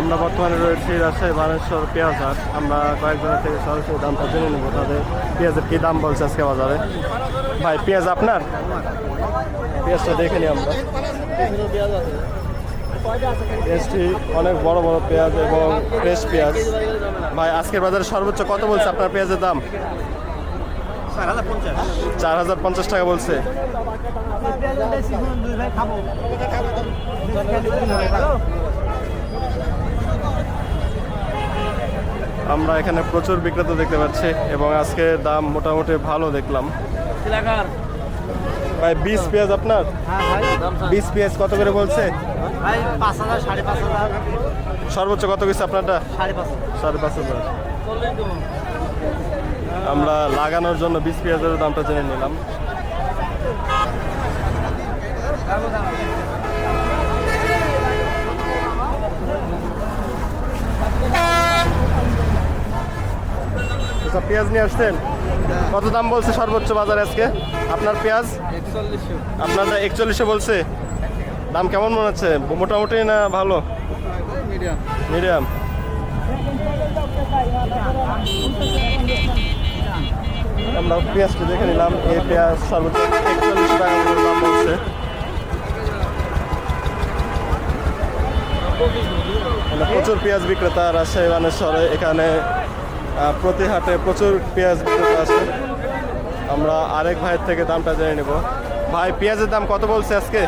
আমরা বর্তমানে রয়েছি রাজশাহী, বানেশ্বর পেঁয়াজ হাট আমরা কয়েকজনের থেকে সরাসরি দামটা জেনে নেব তাদের পেঁয়াজের কী দাম বলছে আজকে বাজারে। ভাই, পেঁয়াজ আপনার? পেঁয়াজটা দেখে নিই আমরা। পেঁয়াজটি অনেক বড় বড় পেঁয়াজ এবং ফ্রেশ পেঁয়াজ। ভাই, আজকের বাজারে সর্বোচ্চ কত বলছে আপনার পেঁয়াজের দাম? চার হাজার পঞ্চাশ টাকা বলছে। আমরা এখানে প্রচুর বিক্রেতা দেখতে পাচ্ছি এবং আজকে দাম মোটামুটি ভালো দেখলাম। ভাই বিশ পেঁয়াজ আপনার? বিশ পেঁয়াজ কত করে বলছে? সর্বোচ্চ কত কিছু আপনারটা? সাড়ে পাঁচ হাজার। সাড়ে পাঁচ হাজার। আমরা লাগানোর জন্য বিশ পেঁয়াজের দামটা জেনে নিলাম। আচ্ছা, পেঁয়াজ নিয়ে আসছেন? কত দাম বলছে সর্বোচ্চ বাজার আজকে? আপনার পেঁয়াজ? আপনারটা একচল্লিশে বলছে। দাম কেমন মনে হচ্ছে? মোটামুটি না ভালো? মিডিয়াম। আমরা পেঁয়াজটা দেখে নিলাম। এই পেঁয়াজ সর্বোচ্চ একচল্লিশ টাকা দাম বলছে। প্রচুর পেঁয়াজ বিক্রেতা রাজশাহী বানেশ্বরে। এখানে প্রতি হাটে প্রচুর পেঁয়াজ বিক্রেতা আছে আমরা আরেক ভাইয়ের থেকে দামটা জেনে নেব। ভাই পেঁয়াজের দাম কত বলছে আজকে?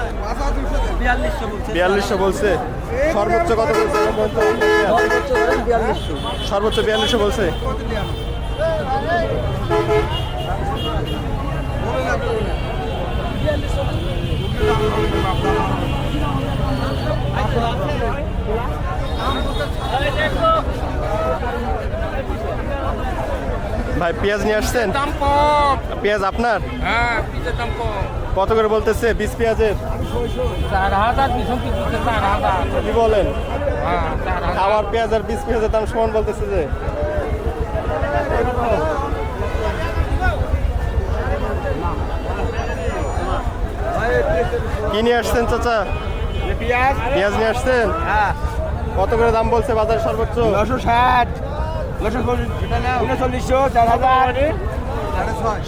বিয়াল্লিশশো বলছে। সর্বোচ্চ কত বলছে? সর্বোচ্চ? বিয়াল্লিশশো বিয়াল্লিশশো ভাই পেঁয়াজ নিয়ে আসছেন? দাম কম। পেঁয়াজ আপনার? হ্যাঁ পিসের দাম কম। কত করে বলতেছে বিশ পেঁয়াজের? চার হাজার পিছন কি চার হাজার। কি বলেন? হ্যাঁ হাজার। খাওয়ার পেঁয়াজ আর বিশ পেঁয়াজের দাম সমান বলতেছে যে। কি নিয়ে আসছেন চাচা? পেঁয়াজ। পেঁয়াজ নিয়ে আসছেন? হ্যাঁ। কত করে দাম বলছে বাজার সর্বোচ্চ? নশো ষাট।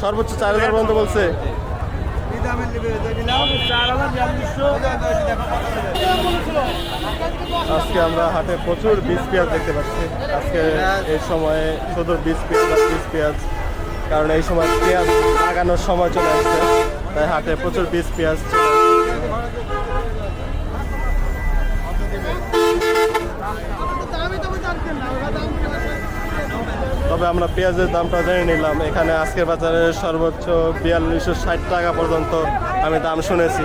সর্বোচ্চ চার হাজার পর্যন্ত বলছে। আজকে আমরা হাটে প্রচুর বীজ পেঁয়াজ দেখতে পাচ্ছি। আজকে এই সময়ে শুধু বীজ পেঁয়াজ আর পেঁয়াজ, কারণ এই সময় পেঁয়াজ লাগানোর সময় চলে আসছে। তাই হাটে প্রচুর বীজ পেঁয়াজ চলে আসছে। তবে আমরা পেঁয়াজের দামটা জেনে নিলাম। এখানে আজকের বাজারে সর্বোচ্চ বিয়াল্লিশশো ষাট টাকা পর্যন্ত আমি দাম শুনেছি।